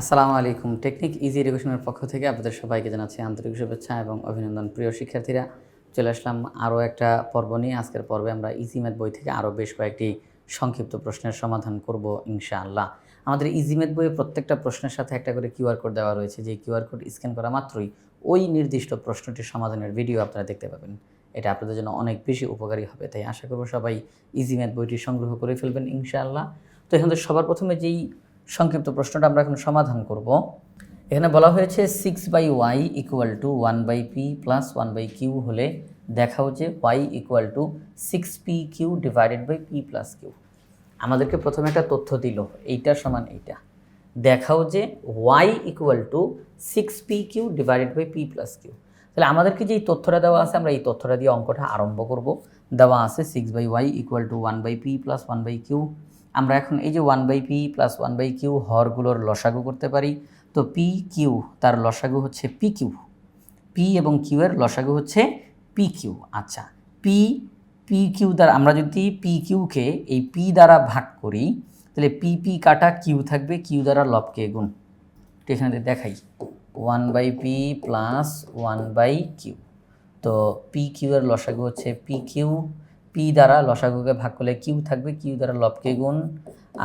আসসালামু আলাইকুম। Technique easy এডুকেশনের পক্ষ থেকে আপনাদের সবাইকে জানাচ্ছি আন্তরিক শুভেচ্ছা এবং অভিনন্দন প্রিয় শিক্ষার্থীরা। চলে আসলাম আরও একটা পর্ব নিয়ে। আজকের পর্বে আমরা ইজি ম্যাথ বই থেকে আরও বেশ কয়েকটি সংক্ষিপ্ত প্রশ্নের সমাধান করব ইনশাআল্লাহ। আমাদের ইজি ম্যাথ বইয়ে প্রত্যেকটা প্রশ্নের সাথে একটা করে কিউআর কোড দেওয়া রয়েছে। যে কিউআর কোড স্ক্যান করা মাত্রই ওই নির্দিষ্ট প্রশ্নটির সমাধানের ভিডিও আপনারা দেখতে পাবেন। এটা আপনাদের জন্য অনেক বেশি উপকারী হবে। তাই আশা করব সবাই ইজি ম্যাথ বইটি সংগ্রহ করে ফেলবেন ইনশাআল্লাহ। তো এখান সবার প্রথমে যেই সংক্ষিপ্ত প্রশ্নটা আমরা এখন সমাধান করব। এখানে বলা হয়েছে six by y equal to one by p plus one by q হলে দেখাও যে y equal to six p q divided by p plus q আমাদেরকে প্রথমে একটা তথ্য দিল, এইটা সমান এইটা। দেখাও যে y equal to six p q divided by p plus q তাহলে আমাদেরকে যে এই তথ্যটা দেওয়া আছে, আমরা এই তথ্যটা দিয়ে অঙ্কটা আরম্ভ করব। দেওয়া আছে six by y equal to one by p plus one by q আমরা এখন এই যে one by p plus one by q হরগুলোর লসাগু করতে পারি, তো পি কিউ তার লসাগু হচ্ছে পি কিউ পি এবং কিউ এর লসাগু হচ্ছে পি কিউ আচ্ছা পি পি কিউ দ্বারা আমরা যদি পি কিউকে এই পি দ্বারা ভাগ করি, তাহলে পি পি কাটা কিউ থাকবে কিউ দ্বারা লবকে গুণ। এখানে দেখাই। One by p plus one by q তো পি কিউ এর লসাগু হচ্ছে পি কিউ পি দ্বারা লসাগুকে ভাগ করলে কিউ থাকবে কিউ দ্বারা লবকে গুণ,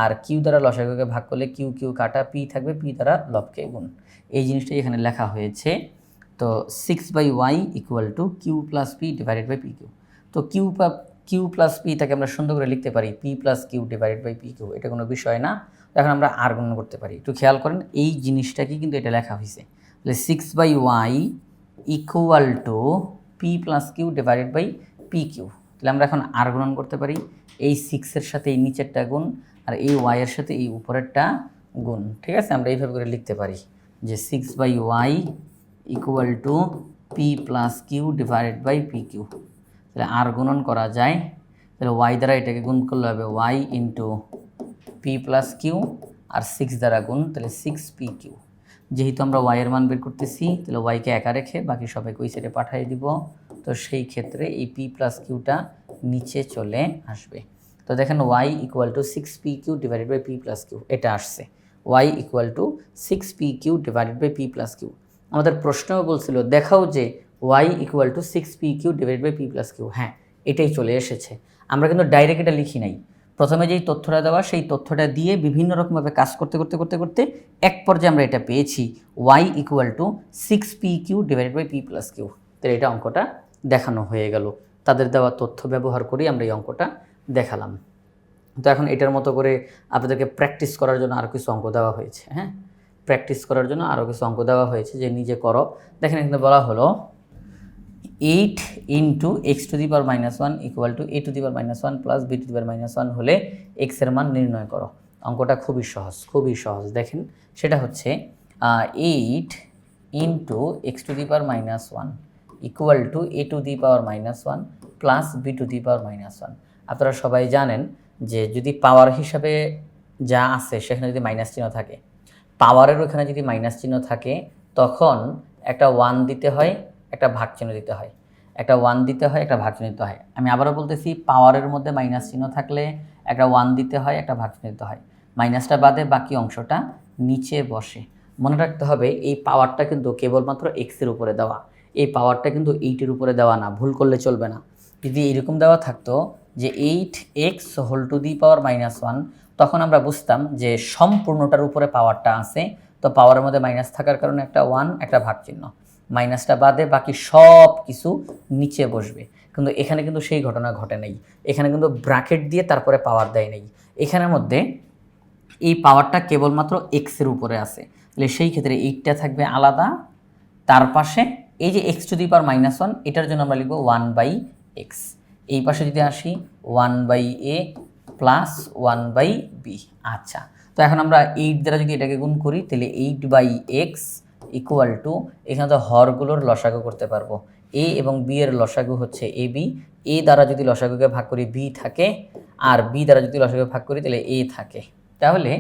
আর কিউ দ্বারা লসাগুকে ভাগ করলে কিউ কিউ কাটা পি থাকবে পি দ্বারা লবকে গুণ। এই জিনিসটাই এখানে লেখা হয়েছে। তো six by y equal to q plus p divided by p q তো কিউ কিউ প্লাস পি তাকে আমরা সুন্দর করে লিখতে পারি p plus q divided by p q এটা কোনো বিষয় না। এখন আমরা আর গণনা করতে পারি। একটু খেয়াল করেন, এই জিনিসটাকে কিন্তু এটা লেখা হয়েছে। তাহলে six by y equal to p plus q divided by p q তাহলে আমরা এখন আর গুণন করতে পারি। এই সিক্সের সাথে এই নিচেরটা গুণ আর এই ওয়াইয়ের সাথে এই উপরেরটা গুণ। ঠিক আছে? আমরা এইভাবে করে লিখতে পারি যে six by y equal to p plus q divided by p q তাহলে আর গুণন করা যায়। তাহলে ওয়াই দ্বারা এটাকে গুণ করলে হবে y into p plus q আর সিক্স দ্বারা গুণ। তাহলে সিক্স পি কিউ যেহেতু আমরা ওয়াইয়ের মান বের করতেছি, তাহলে ওয়াইকে একা রেখে বাকি সবাইকে ওই সাইডে পাঠিয়ে দিব। তো সেই ক্ষেত্রে এই পি প্লাস কিউটা নিচে চলে আসবে। তো দেখেন y equal to six p q divided by p plus q এটা আসছে। Y equal to six p q divided by p plus q আমাদের প্রশ্নও বলছিল, দেখাও যে y equal to six p q divide by p plus q হ্যাঁ এটাই চলে এসেছে। আমরা কিন্তু ডাইরেক্ট এটা লিখি নাই। প্রথমে যেই তথ্যটা দেওয়া, সেই তথ্যটা দিয়ে বিভিন্ন রকমভাবে কাজ করতে করতে করতে করতে এক পর্যায়ে আমরা এটা পেয়েছি। Y equal to six p q divided by p plus q তাহলে এটা অঙ্কটা দেখানো হয়ে গেল। তাদের দেওয়া তথ্য ব্যবহার করেই আমরা এই অঙ্কটা দেখালাম। তো এখন এটার মতো করে আপনাদেরকে প্র্যাকটিস করার জন্য আরও কিছু অঙ্ক দেওয়া হয়েছে হ্যাঁ? প্র্যাকটিস করার জন্য আরও কিছু অঙ্ক দেওয়া হয়েছে যে নিজে করো। দেখেন এখানে বলা হলো eight into x to the power minus one equal to a to the power minus one plus b to the power minus one হলে এক্সের মান নির্ণয় করো। অঙ্কটা খুবই সহজ খুবই সহজ। দেখেন সেটা হচ্ছে eight into x to the power minus one equal to a to the power minus one plus b to the power minus one আপনারা সবাই জানেন যে যদি পাওয়ার হিসাবে যা আছে, সেখানে যদি মাইনাস চিহ্ন থাকে পাওয়ারের ওখানে যদি মাইনাস চিহ্ন থাকে, তখন একটা ওয়ান দিতে হয়, একটা ভাগ চিহ্ন দিতে হয়। একটা ওয়ান দিতে হয়, একটা ভাগ চিহ্ন দিতে হয়। আমি আবারও বলতেছি পাওয়ারের মধ্যে মাইনাস চিহ্ন থাকলে একটা ওয়ান দিতে হয়, একটা ভাগ চিহ্ন দিতে হয়। মাইনাসটা বাদে বাকি অংশটা নিচে বসে। মনে রাখতে হবে, এই পাওয়ারটা কিন্তু কেবলমাত্র এক্সের উপরে দেওয়া। এই পাওয়ারটা কিন্তু এইটের উপরে দেওয়া না, ভুল করলে চলবে না। যদি এরকম দেওয়া থাকতো যে eight x whole to the power minus one তখন আমরা বুঝতাম যে সম্পূর্ণটার উপরে পাওয়ারটা আছে, তো পাওয়ারের মধ্যে মাইনাস থাকার কারণে একটা ওয়ান একটা ভাগ চিহ্ন মাইনাসটা বাদে বাকি সব কিছু নিচে বসবে। কিন্তু এখানে কিন্তু সেই ঘটনা ঘটে নাই। এখানে কিন্তু ব্র্যাকেট দিয়ে তারপরে পাওয়ার দেয় নেই। এখানের মধ্যে এই পাওয়ারটা কেবলমাত্র এক্সের উপরে আছে। তাহলে সেই ক্ষেত্রে এইটটা থাকবে আলাদা, তার পাশে এই যে x to the power minus one এটার জন্য আমরা লিখব ওয়ান বাই এক্স এই পাশে যদি আসি one by a plus one by b আচ্ছা তো এখন আমরা এইট দ্বারা যদি এটাকে গুণ করি, তাহলে eight by x equal to এখানে তো হরগুলোর লসাগু করতে পারব। এ এবং বি এর লসাগু হচ্ছে এ বি এ দ্বারা যদি লসাগুকে ভাগ করি বি থাকে, আর বি দ্বারা যদি লসাগু ভাগ করি, তাহলে এ থাকে। তাহলে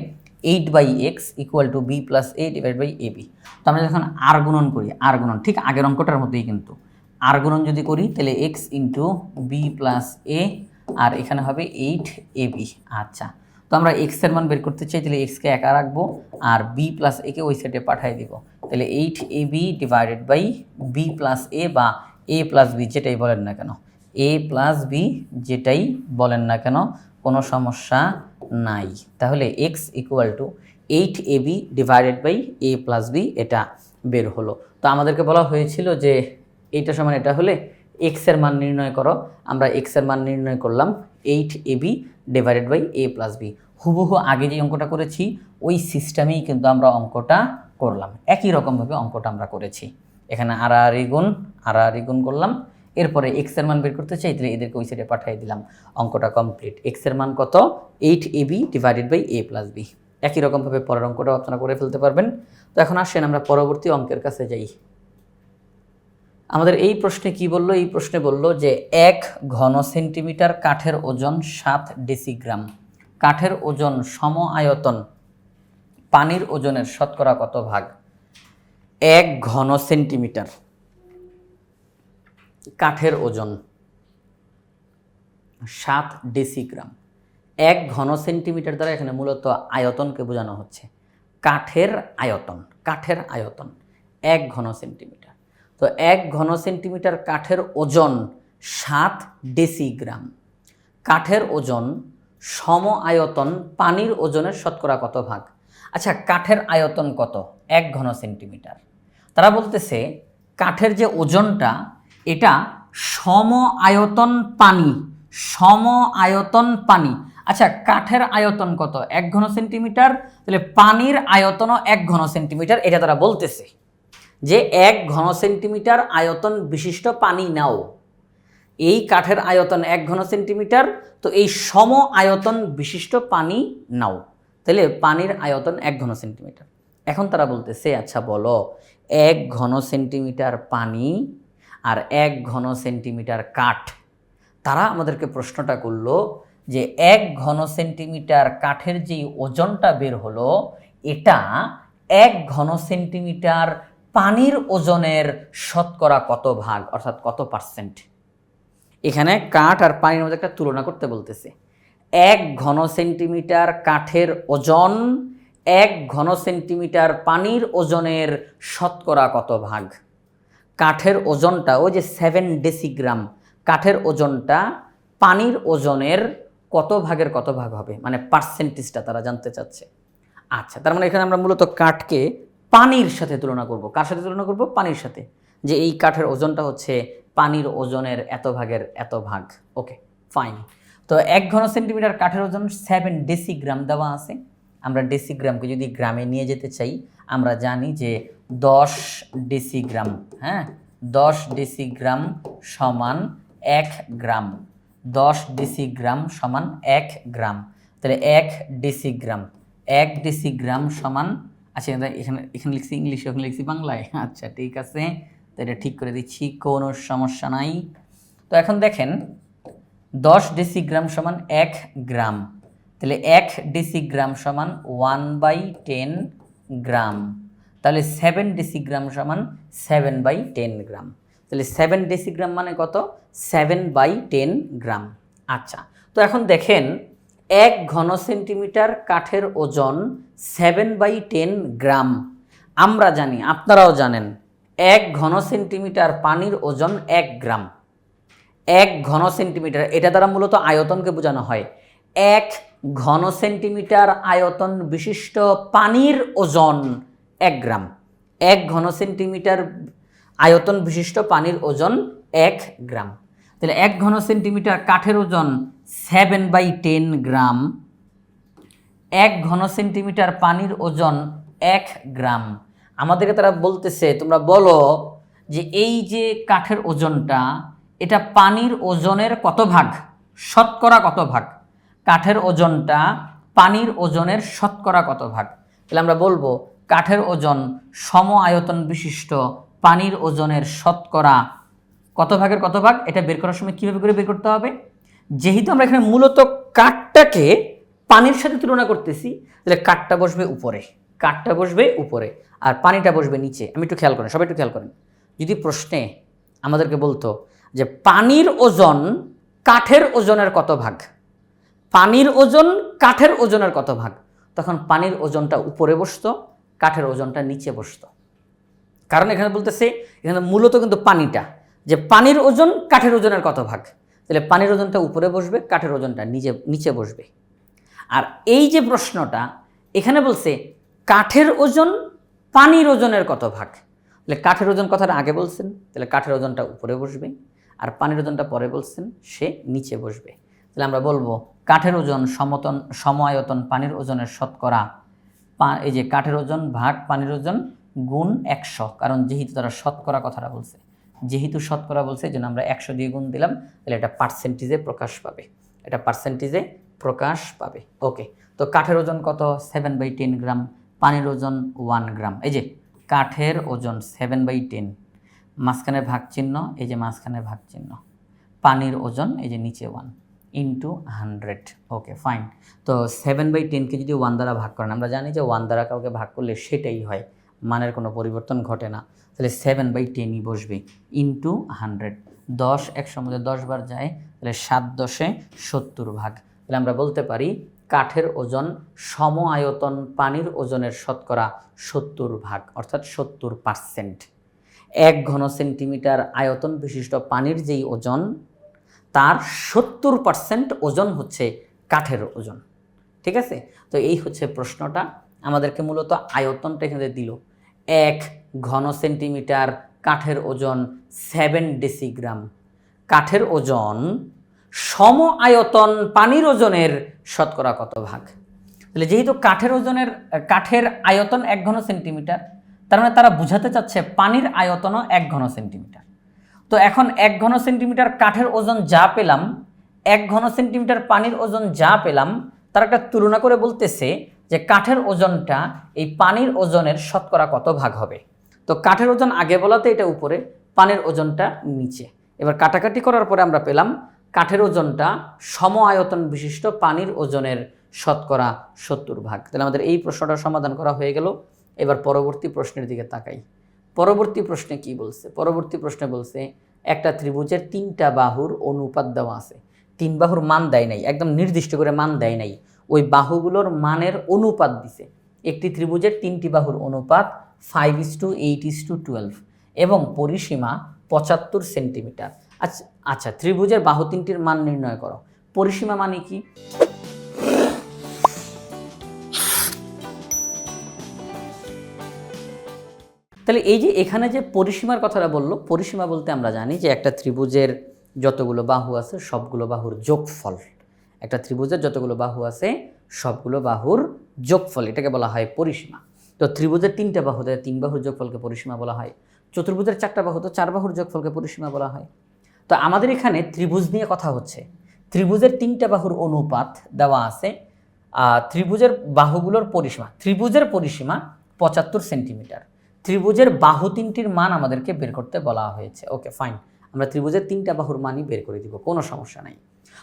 eight by x equal to b plus a divide by a b তো আমরা যখন আর গুণন করি আর গুণন, ঠিক আগের অঙ্কটার মতোই কিন্তু। আর গুণন যদি করি, তাহলে x into b plus a আর এখানে হবে এইট এ বি আচ্ছা তো আমরা এক্সের মান বের করতে চাই, তাহলে এক্সকে একা রাখব, আর বি প্লাস একে ওই সাইডে পাঠিয়ে দিব। তাহলে eight a b divided by b plus a বা এ প্লাস বি যেটাই বলেন না কেন। এ প্লাস বি যেটাই বলেন না কেন, কোনো সমস্যা নাই। তাহলে x equal to eight a b divided by a plus b এটা বের হলো। তো আমাদেরকে বলা হয়েছিল যে এইটা সমান এটা হলে এক্সের মান নির্ণয় করো। আমরা এক্সের মান নির্ণয় করলাম eight a b divided by a plus b হুবহু আগে যে অঙ্কটা করেছি, ওই সিস্টেমেই কিন্তু আমরা অঙ্কটা করলাম। একই রকমভাবে অঙ্কটা আমরা করেছি। এখানে আড়াআড়ি গুণ আড়াআড়ি গুণ করলাম। এরপরে এক্সের মান বের করতে চাই, তাহলে এদেরকে ওই সাইডে পাঠিয়ে দিলাম। অঙ্কটা কমপ্লিট এক্সের মান কত? Eight a b divided by a plus b একই রকমভাবে পরের অঙ্কটাও আপনারা করে ফেলতে পারবেন। তো এখন আসেন আমরা পরবর্তী অঙ্কের কাছে যাই। আমাদের এই প্রশ্নে কি বলল? এই প্রশ্নে বলল যে এক ঘন সেন্টিমিটার কাঠের ওজন সাত ডেসিগ্রাম। কাঠের ওজন সম আয়তন পানির ওজনের শতকরা কত ভাগ? এক ঘন সেন্টিমিটার। কাঠের ওজন সাত ডেসিগ্রাম। এক ঘন সেন্টিমিটার দ্বারা এখানে মূলত আয়তনকে বোঝানো হচ্ছে। কাঠের আয়তন কাঠের আয়তন, এক ঘন সেন্টিমিটার। তো এক ঘন সেন্টিমিটার কাঠের ওজন সাত ডেসিগ্রাম। কাঠের ওজন সম আয়তন পানির ওজনের শতকরা কত ভাগ? আচ্ছা কাঠের আয়তন কত? এক ঘন সেন্টিমিটার। তারা বলতেছে, কাঠের যে ওজনটা এটা সম আয়তন পানি সম আয়তন পানি। আচ্ছা কাঠের আয়তন কত? এক ঘন সেন্টিমিটার? তাহলে পানির আয়তনও এক ঘন সেন্টিমিটার, এটা তারা বলতেছে যে এক ঘন সেন্টিমিটার আয়তন বিশিষ্ট পানি নাও। এই কাঠের আয়তন এক ঘন সেন্টিমিটার, তো এই সম আয়তন বিশিষ্ট পানি নাও। তাহলে পানির আয়তন এক ঘন সেন্টিমিটার। এখন তারা বলতেছে আচ্ছা বলো, এক ঘন সেন্টিমিটার পানি আর এক ঘন সেন্টিমিটার কাঠ। তারা আমাদেরকে প্রশ্নটা করল যে এক ঘন সেন্টিমিটার কাঠের যে ওজনটা বের হলো, এটা এক ঘন সেন্টিমিটার পানির ওজনের শতকরা কত ভাগ, অর্থাৎ কত পার্সেন্ট? এখানে কাঠ আর পানির মধ্যে একটা তুলনা করতে বলতেছে। এক ঘন সেন্টিমিটার কাঠের ওজন, এক ঘন সেন্টিমিটার পানির ওজনের শতকরা কত ভাগ? কাঠের ওজনটা, ওই যে সেভেন ডেসিগ্রাম কাঠের ওজনটা পানির ওজনের কত ভাগের কত ভাগ হবে? মানে পার্সেন্টেজটা তারা জানতে চাচ্ছে। আচ্ছা তার মানে এখানে আমরা মূলত কাঠকে পানির সাথে তুলনা করব। কার সাথে তুলনা করব? পানির সাথে। যে এই কাঠের ওজনটা হচ্ছে পানির ওজনের এত ভাগের এত ভাগ। ওকে ফাইন তো এক ঘন সেন্টিমিটার কাঠের ওজন সেভেন ডেসিগ্রাম দেওয়া আছে। আমরা ডেসিগ্রামকে যদি গ্রামে নিয়ে যেতে চাই, আমরা জানি যে দশ ডেসিগ্রাম হ্যাঁ? দশ ডেসিগ্রাম সমান এক গ্রাম। দশ ডেসিগ্রাম সমান এক গ্রাম। তাহলে এক ডেসিগ্রাম। এক ডেসিগ্রাম সমান আচ্ছা এখানে এখানে লিখছি ইংলিশে, ওখানে লিখছি বাংলায়? আচ্ছা ঠিক আছে। তো এটা ঠিক করে দিচ্ছি, কোনো সমস্যা নাই। তো এখন দেখেন, দশ ডেসিগ্রাম সমান এক গ্রাম। তাহলে এক ডেসিগ্রাম সমান ওয়ান বাই টেন গ্রাম। তাহলে সেভেন ডেসিগ্রাম সমান সেভেন বাই টেন গ্রাম তাহলে সেভেন ডেসিগ্রাম মানে কত? সেভেন বাই টেন গ্রাম আচ্ছা তো এখন দেখেন, এক ঘন সেন্টিমিটার কাঠের ওজন সেভেন বাই টেন গ্রাম আমরা জানি, আপনারাও জানেন, এক ঘন সেন্টিমিটার পানির ওজন এক গ্রাম এক ঘন সেন্টিমিটার এটা দ্বারা মূলত আয়তনকে বোঝানো হয়। এক ঘন সেন্টিমিটার আয়তন বিশিষ্ট পানির ওজন এক গ্রাম। এক ঘন সেন্টিমিটার আয়তন বিশিষ্ট পানির ওজন এক গ্রাম। তাহলে এক ঘন সেন্টিমিটার কাঠের ওজন সেভেন বাই টেন গ্রাম। এক ঘন সেন্টিমিটার পানির ওজন এক গ্রাম। আমাদেরকে তারা বলতেছে, তোমরা বলো যে এই যে কাঠের ওজনটা, এটা পানির ওজনের কত ভাগ? শতকরা কত ভাগ? কাঠের ওজনটা পানির ওজনের শতকরা কত ভাগ? তাহলে আমরা বলব কাঠের ওজন সম আয়তন বিশিষ্ট, পানির ওজনের শতকরা কত ভাগের কত ভাগ? এটা বের করার সময় কীভাবে করে বের করতে হবে? যেহেতু আমরা এখানে মূলত কাঠটাকে পানির সাথে তুলনা করতেছি, তাহলে কাঠটা বসবে উপরে, কাঠটা বসবে উপরে, আর পানিটা বসবে নিচে। আমি একটু খেয়াল করেন, সবাই একটু খেয়াল করেন। যদি প্রশ্নে আমাদেরকে বলতো যে পানির ওজন কাঠের ওজনের কত ভাগ? পানির ওজন কাঠের ওজনের কত ভাগ? তখন পানির ওজনটা উপরে বসতো কাঠের ওজনটা নিচে বসতো। কারণ এখানে বলতেছে, এখানে মূলত কিন্তু পানিটা, যে পানির ওজন কাঠের ওজনের কত ভাগ তাহলে পানির ওজনটা উপরে বসবে, কাঠের ওজনটা নিচে নিচে বসবে। আর এই যে প্রশ্নটা, এখানে বলছে কাঠের ওজন পানির ওজনের কত ভাগ তাহলে কাঠের ওজন কথাটা আগে বলছেন, তাহলে কাঠের ওজনটা উপরে বসবে, আর পানির ওজনটা পরে বলছেন, সে নিচে বসবে। তাহলে আমরা বলব, কাঠের ওজন সমতন সমায়তন পানির ওজনের শতকরা এই যে কাঠের ওজন ভাগ পানির ওজন গুণ একশো। কারণ যেহেতু তারা শতকরা কথাটা বলছে। যেহেতু শতকরা বলছে, এই জন্য আমরা একশো দিয়ে গুণ দিলাম, তাহলে এটা পার্সেন্টেজে প্রকাশ পাবে। এটা পার্সেন্টেজে প্রকাশ পাবে। ওকে তো কাঠের ওজন কত? সেভেন বাই টেন গ্রাম পানির ওজন ওয়ান গ্রাম এই যে কাঠের ওজন সেভেন বাই টেন মাঝখানে ভাগ চিহ্ন এই যে মাঝখানে ভাগ চিহ্ন পানির ওজন, এই যে নিচে one into hundred okay fine তো সেভেন বাই টেনকে যদি ওয়ান দ্বারা ভাগ করেন, আমরা জানি যে ওয়ান দ্বারা কাউকে ভাগ করলে সেটাই হয়, মানের কোনো পরিবর্তন ঘটে না। তাহলে সেভেন বাই টেনই বসবে ইন্টু হান্ড্রেড দশ একশোর মধ্যে দশ বার যায়, তাহলে সাত দশে সত্তর ভাগ। তাহলে আমরা বলতে পারি কাঠের ওজন সম আয়তন পানির ওজনের শতকরা সত্তর ভাগ, অর্থাৎ সত্তর পার্সেন্ট এক ঘন সেন্টিমিটার আয়তন বিশিষ্ট পানির যেই ওজন তার সত্তর পার্সেন্ট ওজন হচ্ছে কাঠের ওজন। ঠিক আছে? তো এই হচ্ছে প্রশ্নটা। আমাদেরকে মূলত আয়তনটা এখানে দিল। এক ঘন সেন্টিমিটার কাঠের ওজন সেভেন ডেসিগ্রাম কাঠের ওজন সম আয়তন পানির ওজনের শতকরা কত ভাগ? তাহলে যেহেতু কাঠের ওজনের, কাঠের আয়তন এক ঘন সেন্টিমিটার, তার মানে তারা বুঝাতে চাচ্ছে পানির আয়তনও এক ঘন সেন্টিমিটার। তো এখন এক ঘন সেন্টিমিটার কাঠের ওজন যা পেলাম, এক ঘন সেন্টিমিটার পানির ওজন যা পেলাম, তার একটা তুলনা করে বলতেছে যে কাঠের ওজনটা এই পানির ওজনের শতকরা কত ভাগ হবে। তো কাঠের ওজন আগে বলাতে এটা উপরে, পানির ওজনটা নিচে। এবার কাটাকাটি করার পরে আমরা পেলাম কাঠের ওজনটা সম আয়তন বিশিষ্ট পানির ওজনের শতকরা সত্তর ভাগ। তাহলে আমাদের এই প্রশ্নটা সমাধান করা হয়ে গেল। এবার পরবর্তী প্রশ্নের দিকে তাকাই। পরবর্তী প্রশ্নে কি বলছে? পরবর্তী প্রশ্নে বলছে, একটা ত্রিভুজের তিনটা বাহুর অনুপাত দেওয়া আছে। তিন বাহুর মান দেয় নাই, একদম নির্দিষ্ট করে মান দেয় নাই। ওই বাহুগুলোর মানের অনুপাত দিছে। একটি ত্রিভুজের তিনটি বাহুর অনুপাত five is to eight is to twelve এবং পরিসীমা পঁচাত্তর সেন্টিমিটার। আচ্ছা আচ্ছা ত্রিভুজের বাহু তিনটির মান নির্ণয় করো। পরিসীমা মানে কি? তাহলে এই যে এখানে যে পরিসীমার কথাটা বলল, পরিসীমা বলতে আমরা জানি যে একটা ত্রিভুজের যতগুলো বাহু আছে সবগুলো বাহুর যোগফল। একটা ত্রিভুজের যতগুলো বাহু আছে সবগুলো বাহুর যোগফল, এটাকে বলা হয় পরিসীমা। তো ত্রিভুজের তিনটা বাহু বাহুতে তিন বাহুর যোগফলকে পরিসীমা বলা হয়। চতুর্ভুজের চারটা বাহু, তো চার বাহুর যোগফলকে পরিসীমা বলা হয়। তো আমাদের এখানে ত্রিভুজ নিয়ে কথা হচ্ছে। ত্রিভুজের তিনটা বাহুর অনুপাত দেওয়া আছে ত্রিভুজের বাহুগুলোর পরিসীমা। ত্রিভুজের পরিসীমা পঁচাত্তর সেন্টিমিটার। ত্রিভুজের বাহু তিনটির মান আমাদেরকে বের করতে বলা হয়েছে। ওকে ফাইন আমরা ত্রিভুজের তিনটা বাহুর মানই বের করে দিব, কোনো সমস্যা নাই।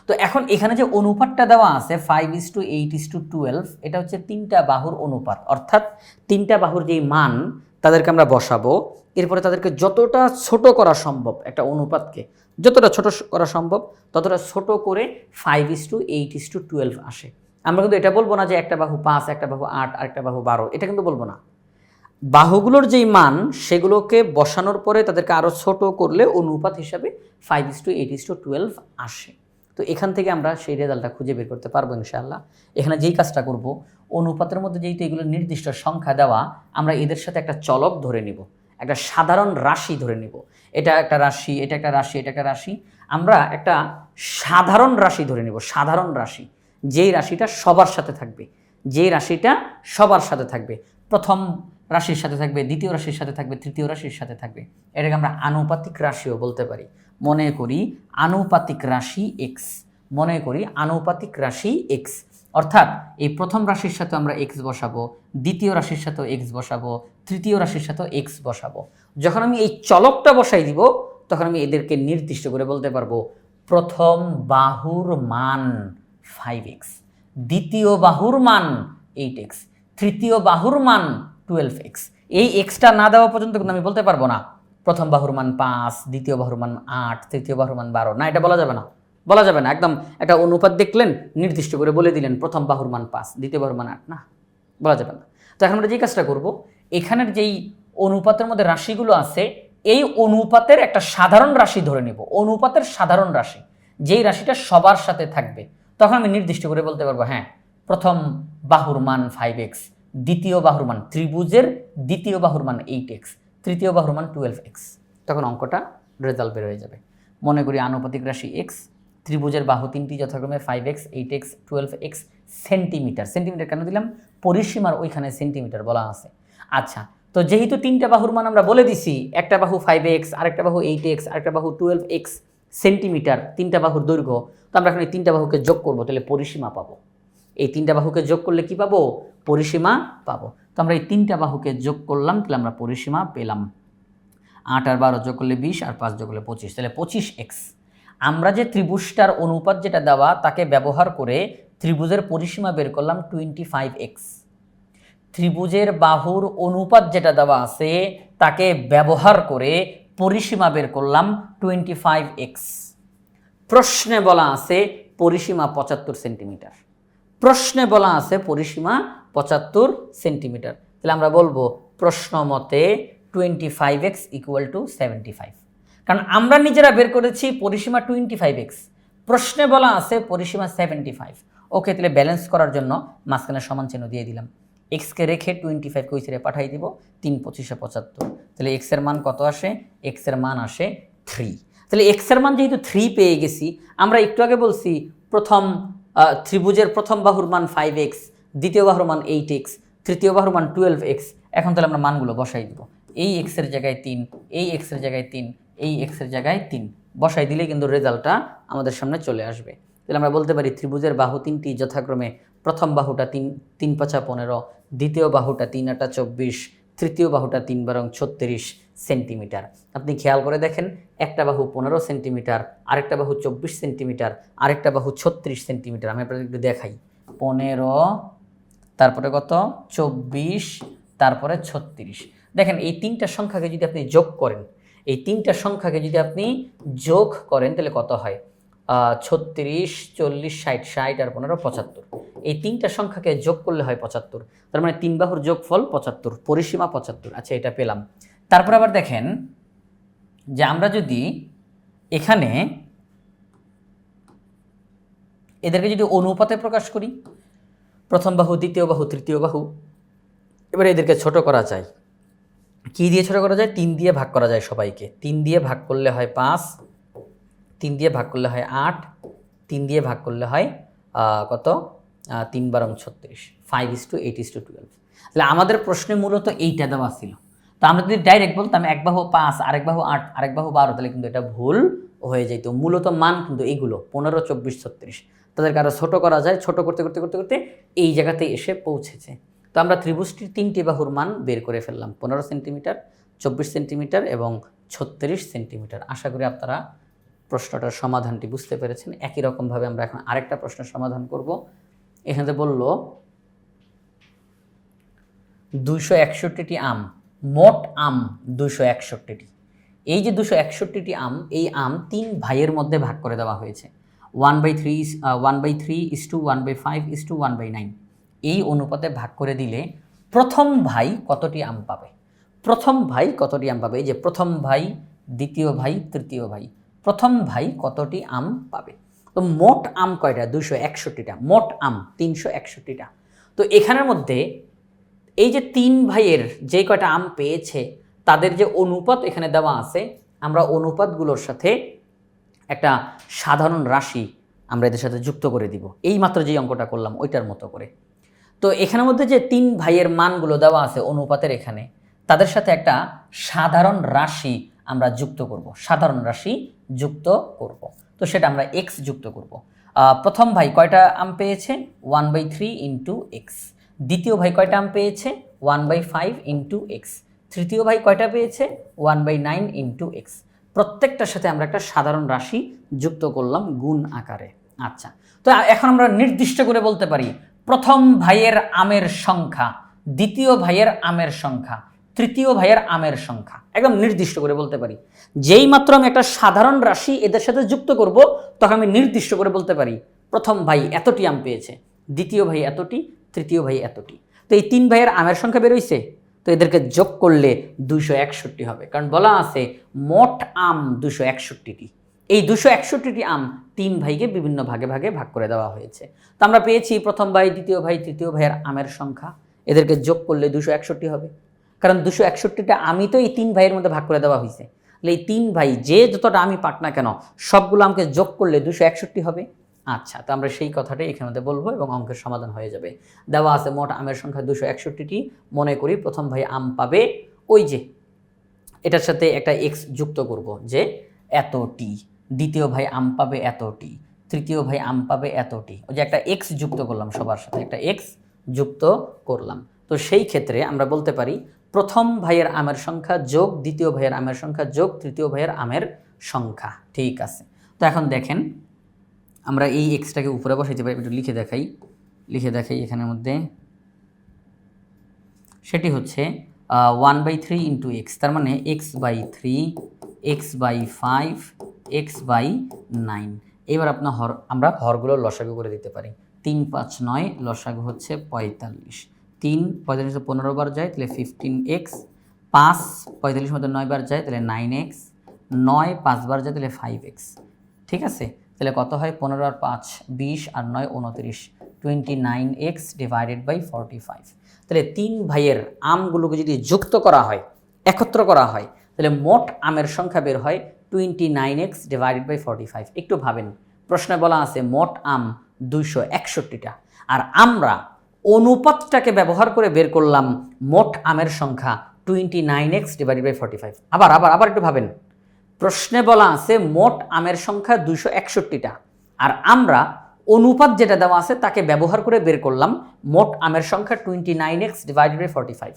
তো এখন এখানে যে অনুপাতটা দেওয়া আছে five is to eight is to twelve এটা হচ্ছে তিনটা বাহুর অনুপাত। অর্থাৎ তিনটা বাহুর যেই মান, তাদেরকে আমরা বসাবো। এরপরে তাদেরকে যতটা ছোট করা সম্ভব একটা অনুপাতকে, যতটা ছোট করা সম্ভব, ততটা ছোট করে five is to eight is to twelve আসে। আমরা কিন্তু এটা বলব না যে একটা বাহু পাঁচ, একটা বাহু আট আর একটা বাহু বারো, এটা কিন্তু বলব না। বাহুগুলোর যেই মান, সেগুলোকে বসানোর পরে তাদেরকে আরও ছোট করলে অনুপাত হিসাবে five is to eight is to twelve আসে। তো এখান থেকে আমরা সেই রেজাল্টটা খুঁজে বের করতে পারব ইনশাআল্লাহ। এখানে যেই কাজটা করব, অনুপাতের মধ্যে যেহেতু এগুলো নির্দিষ্ট সংখ্যা দেওয়া, আমরা এদের সাথে একটা চলক ধরে নিব। একটা সাধারণ রাশি ধরে নিব। এটা একটা রাশি, এটা একটা রাশি, এটা একটা রাশি। আমরা একটা সাধারণ রাশি ধরে নিব, সাধারণ রাশি। যেই রাশিটা সবার সাথে থাকবে, যেই রাশিটা সবার সাথে থাকবে। প্রথম রাশির সাথে থাকবে, দ্বিতীয় রাশির সাথে থাকবে, তৃতীয় রাশির সাথে থাকবে। এটাকে আমরা আনুপাতিক রাশিও বলতে পারি। মনে করি আনুপাতিক রাশি এক্স মনে করি আনুপাতিক রাশি এক্স অর্থাৎ এই প্রথম রাশির সাথে আমরা এক্স বসাবো, দ্বিতীয় রাশির সাথেও এক্স বসাবো, তৃতীয় রাশির সাথেও এক্স বসাবো। যখন আমি এই চলকটা বসাই দিব, তখন আমি এদেরকে নির্দিষ্ট করে বলতে পারব, প্রথম বাহুর মান ফাইভ এক্স দ্বিতীয় বাহুর মান এইট এক্স তৃতীয় বাহুর মান টুয়েলভ এক্স এই এক্সটা না দেওয়া পর্যন্ত কিন্তু আমি বলতে পারব না। প্রথম বাহুর মান পাঁচ, দ্বিতীয় বাহুর মান আট, তৃতীয় বাহুর মান বারো। না, এটা বলা যাবে না। বলা যাবে না। একদম একটা অনুপাত দেখলেন, নির্দিষ্ট করে বলে দিলেন, প্রথম বাহুর মান পাঁচ, দ্বিতীয় বাহুর মান আট। না, বলা যাবে না। তো এখন আমরা যেই কাজটা করব, এখানের যেই অনুপাতের মধ্যে রাশিগুলো আছে, এই অনুপাতের একটা সাধারণ রাশি ধরে নেব। অনুপাতের সাধারণ রাশি। যেই রাশিটা সবার সাথে থাকবে, তখন আমি নির্দিষ্ট করে বলতে পারব হ্যাঁ প্রথম বাহুর মান ফাইভ এক্স দ্বিতীয় বাহুর মান ত্রিভুজের দ্বিতীয় বাহুর মান এইট এক্স তৃতীয় বাহুর মান টুয়েলভ এক্স তখন অঙ্কটা রেজাল্ট বের হয়ে যাবে। মনে করি আনুপাতিক রাশি এক্স ত্রিভুজের বাহু তিনটি যথাক্রমে five x eight x twelve x centimetre centimetre কেন দিলাম? পরিসীমার ওইখানে সেন্টিমিটার বলা আছে। আচ্ছা তো যেহেতু তিনটা বাহুর মান আমরা বলে দিছি, একটা বাহু ফাইভ এক্স আরেকটা বাহু এইট এক্স আরেকটা বাহু টুয়েলভ এক্স সেন্টিমিটার তিনটা বাহুর দৈর্ঘ্য, তো আমরা এখন এই তিনটা বাহুকে যোগ করব, তাহলে পরিসীমা পাবো। এই তিনটা বাহুকে যোগ করলে কি পাবো? পরিসীমা পাবো। তো আমরা এই তিনটা বাহুকে যোগ করলাম, তাহলে আমরা পরিসীমা পেলাম। আট আর বারো যোগ করলে বিশ, আর পাঁচ যোগ করলে পঁচিশ। তাহলে পঁচিশ এক্স। আমরা যে ত্রিভুজটার অনুপাত যেটা দেওয়া, তাকে ব্যবহার করে ত্রিভুজের পরিসীমা বের করলাম টোয়েন্টি ফাইভ এক্স। ত্রিভুজের বাহুর অনুপাত যেটা দেওয়া আছে, তাকে ব্যবহার করে পরিসীমা বের করলাম টোয়েন্টি ফাইভ এক্স। প্রশ্নে বলা আছে পরিসীমা পঁচাত্তর সেন্টিমিটার। প্রশ্নে বলা আছে পরিসীমা পঁচাত্তর সেন্টিমিটার। তাহলে আমরা বলব প্রশ্ন মতে twenty five x equal to seventy five কারণ আমরা নিজেরা বের করেছি পরিসীমা টোয়েন্টি ফাইভ এক্স প্রশ্নে বলা আছে পরিসীমা সেভেন্টি ফাইভ ওকে, তাহলে ব্যালেন্স করার জন্য মাঝখানে সমান চিহ্ন দিয়ে দিলাম। এক্সকে রেখে টোয়েন্টি ফাইভ কইসিরে পাঠাই দিব, তিন পঁচিশে পঁচাত্তর। তাহলে এক্সের মান কত আসে? এক্সের মান আসে থ্রি তাহলে এক্সের মান যেহেতু থ্রি পেয়ে গেছি, আমরা একটু আগে বলছি প্রথম ত্রিভুজের প্রথম বাহুর মান ফাইভ এক্স দ্বিতীয় বাহুর মান এইট এক্স তৃতীয় বাহুর মান টুয়েলভ এক্স এখন তাহলে আমরা মানগুলো বসাই দিব। এই এক্সের জায়গায় তিন, এই এক্সের জায়গায় তিন, এই এক্সের জায়গায় তিন। বসাই দিলে কিন্তু রেজাল্টটা আমাদের সামনে চলে আসবে। তাহলে আমরা বলতে পারি ত্রিভুজের বাহু তিনটি, যথাক্রমে প্রথম বাহুটা তিন তিন পাঁচা পনেরো, দ্বিতীয় বাহুটা তিন আটা চব্বিশ, তৃতীয় বাহুটা তিন বারং ছত্রিশ সেন্টিমিটার। আপনি খেয়াল করে দেখেন, একটা বাহু পনেরো সেন্টিমিটার, আরেকটা বাহু চব্বিশ সেন্টিমিটার, আরেকটা বাহু ছত্রিশ সেন্টিমিটার। আমি আপনাদের একটু দেখাই। পনেরো, তারপরে কত? চব্বিশ, তারপরে ছত্রিশ। দেখেন, এই তিনটা সংখ্যাকে যদি আপনি যোগ করেন, এই তিনটা সংখ্যাকে যদি আপনি যোগ করেন, তাহলে কত হয়? ছত্রিশ, চল্লিশ, ষাট ষাট আর পনেরো, পঁচাত্তর। এই তিনটা সংখ্যাকে যোগ করলে হয় পঁচাত্তর। তার মানে তিন বাহুর যোগফল পঁচাত্তর, পরিসীমা পঁচাত্তর। আচ্ছা এটা পেলাম। তারপর আবার দেখেন যে আমরা যদি এখানে এদেরকে যদি অনুপাতে প্রকাশ করি, প্রথম বাহু, দ্বিতীয় বাহু, তৃতীয় বাহু, এবার এদেরকে ছোট করা যায়। কি দিয়ে ছোট করা যায়? তিন দিয়ে ভাগ করা যায় সবাইকে। তিন দিয়ে ভাগ করলে হয় পাঁচ, তিন দিয়ে ভাগ করলে হয় আট, তিন দিয়ে ভাগ করলে হয় কত? তিন বারং ছত্রিশ। Five is to eight is to twelve তাহলে আমাদের প্রশ্নে মূলত এইটা দেওয়া ছিল। তো আমরা যদি ডাইরেক্ট বলতাম এক বাহু পাঁচ, আরেক বাহু আট, আরেক বাহু বারো, তাহলে কিন্তু এটা ভুল হয়ে যেত মূলত মান কিন্তু এইগুলো পনেরো, চব্বিশ, ছত্রিশ। তাদেরকে আরও ছোটো করা যায়, ছোট করতে করতে করতে করতে এই জায়গাতে এসে পৌঁছেছে। তো আমরা ত্রিভুজটির তিনটি বাহুর মান বের করে ফেললাম, পনেরো সেন্টিমিটার, চব্বিশ সেন্টিমিটার এবং ছত্রিশ সেন্টিমিটার। আশা করি আপনারা প্রশ্নটার সমাধানটি বুঝতে পেরেছেন। একই রকমভাবে আমরা এখন আরেকটা প্রশ্নের সমাধান করব। এখানে বলল, দুইশো একষট্টিটি আম মোট আম দুশো একষট্টিটি। এই যে দুশো একষট্টিটি আম, এই আম তিন ভাইয়ের মধ্যে ভাগ করে দেওয়া হয়েছে। One by three one by three is to one by five is to one by nine এই অনুপাতে ভাগ করে দিলে প্রথম ভাই কতটি আম পাবে? প্রথম ভাই কতটি আম পাবে? এই যে প্রথম ভাই, দ্বিতীয় ভাই, তৃতীয় ভাই। প্রথম ভাই কতটি আম পাবে? তো মোট আম কয়টা? দুশো একষট্টিটা। মোট আম তিনশো একষট্টিটা। তো এখানের মধ্যে এই যে তিন ভাইয়ের যে কয়টা আম পেয়েছে, তাদের যে অনুপাত এখানে দেওয়া আছে, আমরা অনুপাতগুলোর সাথে একটা সাধারণ রাশি আমরা এদের সাথে যুক্ত করে দিব। এই মাত্র যে অঙ্কটা করলাম, ওইটার মতো করে। তো এখানের মধ্যে যে তিন ভাইয়ের মানগুলো দেওয়া আছে অনুপাতের এখানে, তাদের সাথে একটা সাধারণ রাশি আমরা যুক্ত করব। সাধারণ রাশি যুক্ত করব। তো সেটা আমরা এক্স যুক্ত করব। প্রথম ভাই কয়টা আম পেয়েছে? One by three into x দ্বিতীয় ভাই কয়টা আম পেয়েছে? One by five into x তৃতীয় ভাই কয়টা পেয়েছে? One by nine into x প্রত্যেকটার সাথে আমরা একটা সাধারণ রাশি যুক্ত করলাম গুণ আকারে। আচ্ছা তো এখন আমরা নির্দিষ্ট করে বলতে পারি, প্রথম ভাইয়ের আমের সংখ্যা, দ্বিতীয় ভাইয়ের আমের সংখ্যা, তৃতীয় ভাইয়ের আমের সংখ্যা, একদম নির্দিষ্ট করে বলতে পারি। যেই মাত্র আমি একটা সাধারণ রাশি এদের সাথে যুক্ত করব, তখন আমি নির্দিষ্ট করে বলতে পারি, প্রথম ভাই এতটি আম পেয়েছে, দ্বিতীয় ভাই এতটি তৃতীয় ভাই এতটি। তো এই তিন ভাইয়ের আমের সংখ্যা বেরোইছে তো এদেরকে যোগ করলে দুশো একষট্টি হবে। কারণ বলা আছে মোট আম দুশো একষট্টিটি। এই দুশো একষট্টিটি আম তিন ভাইকে বিভিন্ন ভাগে ভাগে ভাগ করে দেওয়া হয়েছে। তো আমরা পেয়েছি প্রথম ভাই, দ্বিতীয় ভাই, তৃতীয় ভাইয়ের আমের সংখ্যা। এদেরকে যোগ করলে দুশো একষট্টি হবে। কারণ দুশো একষট্টিটা আমি তো এই তিন ভাইয়ের মধ্যে ভাগ করে দেওয়া হয়েছে এই তিন ভাই যে যতটা আমি পাক না কেন, সবগুলো আমাকে যোগ করলে দুশো একষট্টি হবে। আচ্ছা তো আমরা সেই কথাটাই এখানে মধ্যে বলব এবং অঙ্কের সমাধান হয়ে যাবে। দেওয়া আছে মোট আমের সংখ্যা দুশো একষট্টিটি। মনে করি প্রথম ভাই আম পাবে ওই যে, এটার সাথে একটা এক্স যুক্ত করব যে এতটি। দ্বিতীয় ভাই আম পাবে এতটি। তৃতীয় ভাই আম পাবে এতটি। ওই যে একটা এক্স যুক্ত করলাম সবার সাথে, একটা এক্স যুক্ত করলাম। তো সেই ক্ষেত্রে আমরা বলতে পারি প্রথম ভাইয়ের আমের সংখ্যা যোগ, দ্বিতীয় ভাইয়ের আমের সংখ্যা যোগ, তৃতীয় ভাইয়ের আমের সংখ্যা। ঠিক আছে। তো এখন দেখেন আমরা এই এক্সটাকে উপরে বসাইতে পারি, একটু লিখে দেখাই। লিখে দেখাই এখানের মধ্যে। সেটি হচ্ছে one by three into x তার মানে x by three x by five x by nine এবার আপনার হর, আমরা হরগুলো লসাগু করে দিতে পারি। তিন পাঁচ নয়, লসাগু হচ্ছে পঁয়তাল্লিশ। তিন পঁয়তাল্লিশে পনেরো বার যায়, তাহলে ফিফটিন এক্স পাঁচ পঁয়তাল্লিশ মধ্যে নয় বার যায়, তাহলে নাইন এক্স নয় পাঁচবার যায়, তাহলে ফাইভ এক্স ঠিক আছে? তাহলে কত হয়? পনেরো আর পাঁচ, বিশ আর নয়, উনত্রিশ। Twenty nine x divided by forty five তাহলে তিন ভাইয়ের আমগুলোকে যদি যুক্ত করা হয়, একত্র করা হয়, তাহলে মোট আমের সংখ্যা বের হয় twenty nine x divided by forty five একটু ভাবেন, প্রশ্নে বলা আছে মোট আম দুইশো একষট্টিটা। আর আমরা অনুপাতটাকে ব্যবহার করে বের করলাম মোট আমের সংখ্যা twenty nine x divided by forty five আবার আবার আবার একটু ভাবেন। প্রশ্নে বলা আছে মোট আমের সংখ্যা দুইশো একষট্টিটা। আর আমরা অনুপাত যেটা দেওয়া আছে তাকে ব্যবহার করে বের করলাম মোট আমের সংখ্যা twenty nine x divided by forty five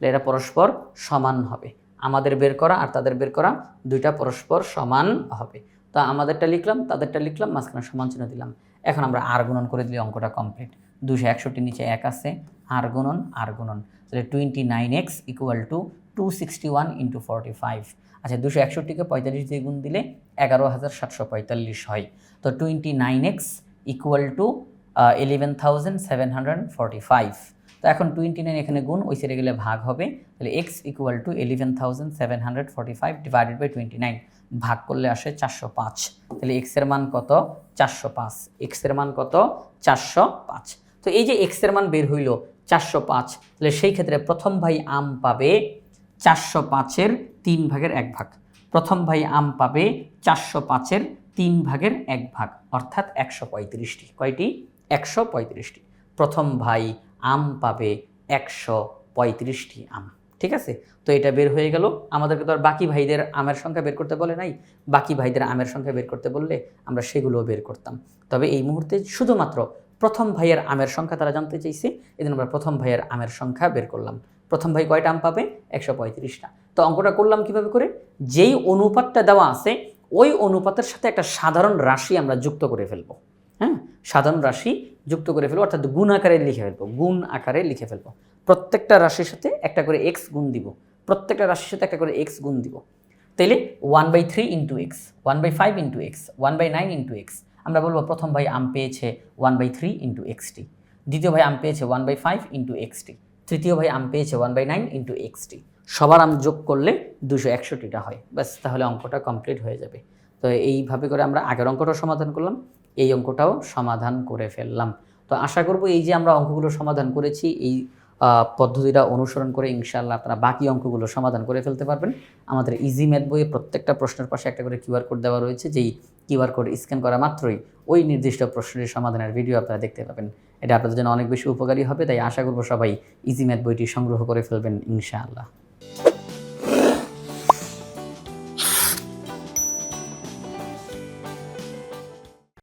এটা পরস্পর সমান হবে। আমাদের বের করা আর তাদের বের করা দুইটা পরস্পর সমান হবে। তো আমাদেরটা লিখলাম, তাদেরটা লিখলাম, মাঝখানে সমান চিহ্ন দিলাম। এখন আমরা আর গুণন করে দিলে অঙ্কটা কমপ্লিট দুশো একষট্টি নিচে এক আছে আর গুণন আর গুণন। তাহলে twenty nine x equal to two sixty one into forty five আচ্ছা দুশো একষট্টিকে পঁয়তাল্লিশ দিয়ে গুণ দিলে এগারো হাজার সাতশো পঁয়তাল্লিশ হয়। তো twenty nine x equal to eleven thousand seven hundred forty five তো এখন টোয়েন্টি নাইন এখানে গুণ, ওই সাইডে গেলে ভাগ হবে। তাহলে x equal to eleven thousand seven hundred forty five divided by twenty nine ভাগ করলে আসে চারশো পাঁচ। তাহলে এক্সের মান কত? চারশো পাঁচ। এক্সের মান কত? চারশো পাঁচ। তো এই যে এক্সের মান বের হইল চারশো পাঁচ, তাহলে সেই ক্ষেত্রে প্রথম ভাই আম পাবে চারশো পাঁচের তিন ভাগের এক ভাগ। প্রথম ভাই আম পাবে চারশো পাঁচের তিন ভাগের এক ভাগ, অর্থাৎ একশো পঁয়ত্রিশটি। কয়টি? একশো পঁয়ত্রিশটি। প্রথম ভাই আম পাবে একশো পঁয়ত্রিশটি আম। ঠিক আছে? তো এটা বের হয়ে গেল। আমাদেরকে তো আর বাকি ভাইদের আমের সংখ্যা বের করতে বলে নাই। বাকি ভাইদের আমের সংখ্যা বের করতে বললে আমরা সেগুলোও বের করতাম। তবে এই মুহূর্তে শুধুমাত্র প্রথম ভাইয়ের আমের সংখ্যা তারা জানতে চাইছে। এদিন আমরা প্রথম ভাইয়ের আমের সংখ্যা বের করলাম। প্রথম ভাই কয়টা আম পাবে? একশো পঁয়ত্রিশটা। তো অঙ্কটা করলাম কীভাবে করে? যেই অনুপাতটা দেওয়া আছে, ওই অনুপাতের সাথে একটা সাধারণ রাশি আমরা যুক্ত করে ফেলব। হ্যাঁ? সাধারণ রাশি যুক্ত করে ফেলব, অর্থাৎ গুণ আকারে লিখে ফেলব, গুণ আকারে লিখে ফেলব। প্রত্যেকটা রাশির সাথে একটা করে এক্স গুণ দিব। প্রত্যেকটা রাশির সাথে একটা করে এক্স গুণ দিব। তাইলে one by three into x one by five into x one by nine into x আমরা বলব প্রথম ভাই আম পেয়েছে ওয়ান বাই থ্রি ইন্টু এক্সটি দ্বিতীয় ভাই আম পেয়েছে ওয়ান বাই ফাইভ ইন্টু এক্সটি তৃতীয় ভাই আম পেয়েছে ওয়ান বাই নাইন ইন্টু এক্সটি সবার আম যোগ করলে দুশো একষট্টিটা হয়। ব্যাস, তাহলে অঙ্কটা কমপ্লিট হয়ে যাবে। তো এইভাবে করে আমরা আগের অঙ্কটাও সমাধান করলাম, এই অঙ্কটাও সমাধান করে ফেললাম। তো আশা করব এই যে আমরা অঙ্কগুলো সমাধান করেছি, এই পদ্ধতিটা অনুসরণ করে ইনশাআল্লাহ আপনারা বাকি অঙ্কগুলো সমাধান করে ফেলতে পারবেন। আমাদের ইজি ম্যাথ বইয়ে প্রত্যেকটা প্রশ্নের পাশে একটা করে কিউআর কোড দেওয়া রয়েছে, যেই কিউআর কোড স্ক্যান করা মাত্রই ওই নির্দিষ্ট প্রশ্নের সমাধানের ভিডিও আপনারা দেখতে পাবেন। এটা আপনাদের জন্য অনেক বেশি উপকারী হবে, তাই আশা করব সবাই ইজি ম্যাথ বইটি সংগ্রহ করে ফেলবেন ইনশাআল্লাহ।